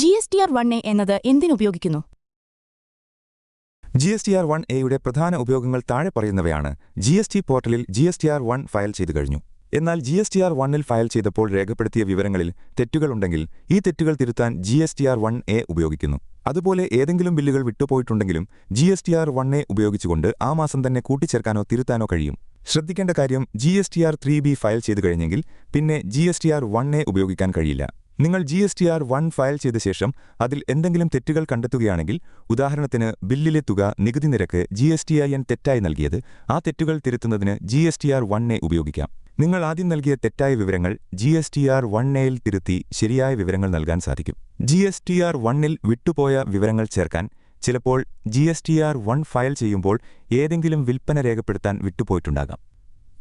G S T R one A എന്നത് എന്തിനുപയോഗിക്കുന്നു G S T R one എയുടെ പ്രധാന ഉപയോഗങ്ങൾ താഴെ പറയുന്നവയാണ്. ജി എസ് ടി പോർട്ടലിൽ G S T R one file ചെയ്തു കഴിഞ്ഞു. എന്നാൽ ജി എസ് ടി ആർ വണ്ണിൽ ഫയൽ ചെയ്തപ്പോൾ രേഖപ്പെടുത്തിയ വിവരങ്ങളിൽ തെറ്റുകളുണ്ടെങ്കിൽ ഈ തെറ്റുകൾ തിരുത്താൻ G S T R one A ഉപയോഗിക്കുന്നു. അതുപോലെ ഏതെങ്കിലും ബില്ലുകൾ വിട്ടുപോയിട്ടുണ്ടെങ്കിലും G S T R one A ഉപയോഗിച്ചുകൊണ്ട് ആ മാസം തന്നെ കൂട്ടിച്ചേർക്കാനോ തിരുത്താനോ കഴിയും. ശ്രദ്ധിക്കേണ്ട കാര്യം G S T R three B file ചെയ്തു കഴിഞ്ഞെങ്കിൽ പിന്നെ G S T R one A ഉപയോഗിക്കാൻ കഴിയില്ല. നിങ്ങൾ G S T R one file ചെയ്ത ശേഷം അതിൽ എന്തെങ്കിലും തെറ്റുകൾ കണ്ടെത്തുകയാണെങ്കിൽ ഉദാഹരണത്തിന് ബില്ലിലെ തുക നികുതി നിരക്ക് G S T I N തെറ്റായി നൽകിയത് ആ തെറ്റുകൾ തിരുത്തുന്നതിന് ജി എസ് ടി ആർ വണ്ണെ ഉപയോഗിക്കാം. നിങ്ങൾ ആദ്യം നൽകിയ തെറ്റായ വിവരങ്ങൾ ജി എസ് ടി ആർ വണ്ണെയിൽ തിരുത്തി ശരിയായ വിവരങ്ങൾ നൽകാൻ സാധിക്കും. ജി എസ് ടി ആർ വണ്ണിൽ വിട്ടുപോയ വിവരങ്ങൾ ചേർക്കാൻ ചിലപ്പോൾ G S T R one file ചെയ്യുമ്പോൾ ഏതെങ്കിലും വിൽപ്പന രേഖപ്പെടുത്താൻ വിട്ടുപോയിട്ടുണ്ടാകാം.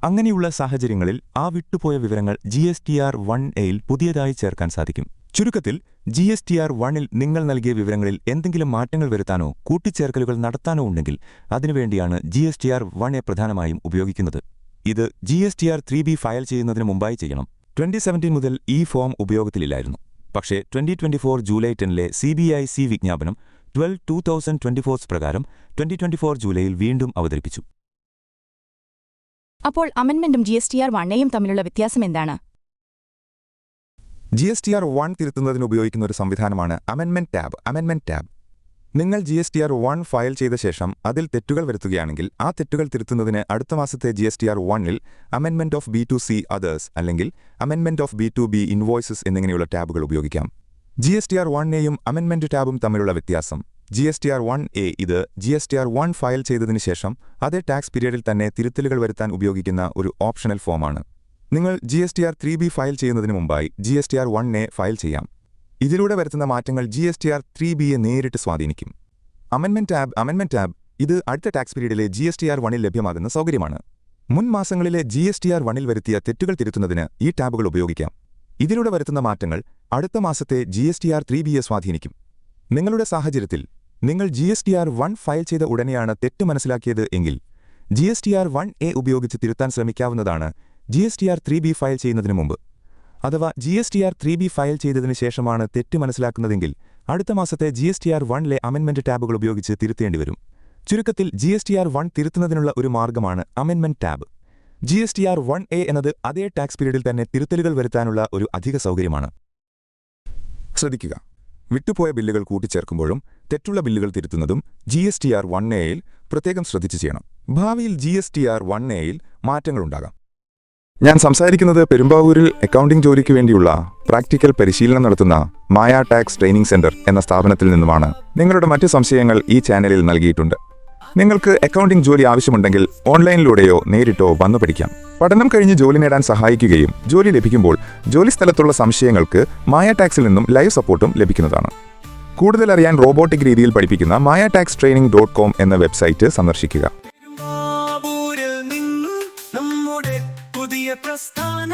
അങ്ങനെയുള്ള സാഹചര്യങ്ങളിൽ ആ വിട്ടുപോയ വിവരങ്ങൾ G S T R one എയിൽ പുതിയതായി ചേർക്കാൻ സാധിക്കും. ചുരുക്കത്തിൽ ജി എസ് ടി ആർ വണ്ണിൽ നിങ്ങൾ നൽകിയ വിവരങ്ങളിൽ എന്തെങ്കിലും മാറ്റങ്ങൾ വരുത്താനോ കൂട്ടിച്ചേർക്കലുകൾ നടത്താനോ ഉണ്ടെങ്കിൽ അതിനുവേണ്ടിയാണ് ജി എസ് ടി ആർ വണ്ണെ പ്രധാനമായും ഉപയോഗിക്കുന്നത്. ഇത് G S T R three B file ചെയ്യുന്നതിന് മുമ്പായി ചെയ്യണം. ട്വന്റി സെവന്റീൻ മുതൽ ഈ ഫോം ഉപയോഗത്തിലില്ലായിരുന്നു. പക്ഷേ twenty twenty four July ടെന്നിലെ C B I C വിജ്ഞാപനം twelve two thousand twenty fours പ്രകാരം ട്വന്റി ട്വന്റി ഫോർ ജൂലൈയിൽ വീണ്ടും അവതരിപ്പിച്ചു. അപ്പോൾ അമെൻമെന്റും ജി എസ് ടി ആർ വണ്ണയും തമ്മിലുള്ള വ്യത്യാസം എന്താണ്? G S T R one തിരുത്തുന്നതിന് ഉപയോഗിക്കുന്ന ഒരു സംവിധാനമാണ് അമെൻമെന്റ് ടാബ് അമെൻമെന്റ് ടാബ് നിങ്ങൾ G S T R one file ചെയ്ത ശേഷം അതിൽ തെറ്റുകൾ വരുത്തുകയാണെങ്കിൽ ആ തെറ്റുകൾ തിരുത്തുന്നതിന് അടുത്ത മാസത്തെ ജി എസ് ടി ആർ വണ്ണിൽ അമെൻമെന്റ് of B to C others അല്ലെങ്കിൽ അമെൻമെന്റ് of B to B invoices എന്നിങ്ങനെയുള്ള ടാബുകൾ ഉപയോഗിക്കാം. ജി എസ് ടി ആർ വണ്ണേയും അമെന്മെന്റ് ടാബും തമ്മിലുള്ള വ്യത്യാസം. G S T R one A ഇത് G S T R one file ചെയ്തതിനു ശേഷം അതേ ടാക്സ് പീരീഡിൽ തന്നെ തിരുത്തലുകൾ വരുത്താൻ ഉപയോഗിക്കുന്ന ഒരു ഓപ്ഷണൽ ഫോമാണ് നിങ്ങൾ G S T R three B file ചെയ്യുന്നതിന് മുമ്പായി G S T R one A file ചെയ്യാം. ഇതിലൂടെ വരുത്തുന്ന മാറ്റങ്ങൾ G S T R three ബിയെ നേരിട്ട് സ്വാധീനിക്കും. അമെൻമെന്റ് ടാബ് അമെൻമെന്റ് ടാബ് ഇത് അടുത്ത ടാക്സ് പീരീഡിലെ ജി എസ് ടി ആർ വണ്ണിൽ ലഭ്യമാകുന്ന സൗകര്യമാണ്. മുൻ മാസങ്ങളിലെ ജി എസ് ടി ആർ വണ്ണിൽ വരുത്തിയ തെറ്റുകൾ തിരുത്തുന്നതിന് ഈ ടാബുകൾ ഉപയോഗിക്കാം. ഇതിലൂടെ വരുത്തുന്ന മാറ്റങ്ങൾ അടുത്ത മാസത്തെ G S T R three ബിയെ സ്വാധീനിക്കും. നിങ്ങളുടെ സാഹചര്യത്തിൽ നിങ്ങൾ G S T R one file ചെയ്ത ഉടനെയാണ് തെറ്റ് മനസ്സിലാക്കിയത് എങ്കിൽ G S T R one A ഉപയോഗിച്ച് തിരുത്താൻ ശ്രമിക്കാവുന്നതാണ് G S T R three B file ചെയ്യുന്നതിന് മുമ്പ്. അഥവാ G S T R three B file ചെയ്തതിന് ശേഷമാണ് തെറ്റ് മനസ്സിലാക്കുന്നതെങ്കിൽ അടുത്ത മാസത്തെ ജി എസ് ടി ആർ വണ്ണിലെ അമെൻമെന്റ് ടാബുകൾ ഉപയോഗിച്ച് തിരുത്തേണ്ടി വരും. ചുരുക്കത്തിൽ G S T R one തിരുത്തുന്നതിനുള്ള ഒരു മാർഗമാണ് അമെൻമെന്റ് tab. G S T R one A എന്നത് അതേ ടാക്സ് പീരീഡിൽ തന്നെ തിരുത്തലുകൾ വരുത്താനുള്ള ഒരു അധിക സൗകര്യമാണ്. ശ്രദ്ധിക്കുക. വിട്ടുപോയ ബില്ലുകൾ കൂട്ടിച്ചേർക്കുമ്പോഴും തെറ്റുള്ള ബില്ലുകൾ തിരുത്തുന്നതും G S T R one എയിൽ പ്രത്യേകം ശ്രദ്ധിച്ചു ചെയ്യണം. ഭാവിയിൽ G S T R one എയിൽ മാറ്റങ്ങളുണ്ടാകാം ഞാൻ സംസാരിക്കുന്നത് പെരുമ്പാവൂരിൽ അക്കൗണ്ടിംഗ് ജോലിക്ക് വേണ്ടിയുള്ള പ്രാക്ടിക്കൽ പരിശീലനം നടത്തുന്ന മായ ടാക്സ് ട്രെയിനിംഗ് സെന്റർ എന്ന സ്ഥാപനത്തിൽ നിന്നുമാണ്. നിങ്ങളുടെ മറ്റ് സംശയങ്ങൾ ഈ ചാനലിൽ നൽകിയിട്ടുണ്ട്. നിങ്ങൾക്ക് അക്കൗണ്ടിംഗ് ജോലി ആവശ്യമുണ്ടെങ്കിൽ ഓൺലൈനിലൂടെയോ നേരിട്ടോ വന്നു പഠിക്കാം. പഠനം കഴിഞ്ഞ് ജോലി നേടാൻ സഹായിക്കുകയും ജോലി ലഭിക്കുമ്പോൾ ജോലി സ്ഥലത്തുള്ള സംശയങ്ങൾക്ക് മായ ടാക്സിൽ നിന്നും ലൈവ് സപ്പോർട്ടും ലഭിക്കുന്നതാണ്. കൂടുതൽ അറിയാൻ റോബോട്ടിക് രീതിയിൽ പഠിപ്പിക്കുന്ന Maya tax training dot com എന്ന വെബ്സൈറ്റ് സന്ദർശിക്കുക. പ്രസ്ഥാന.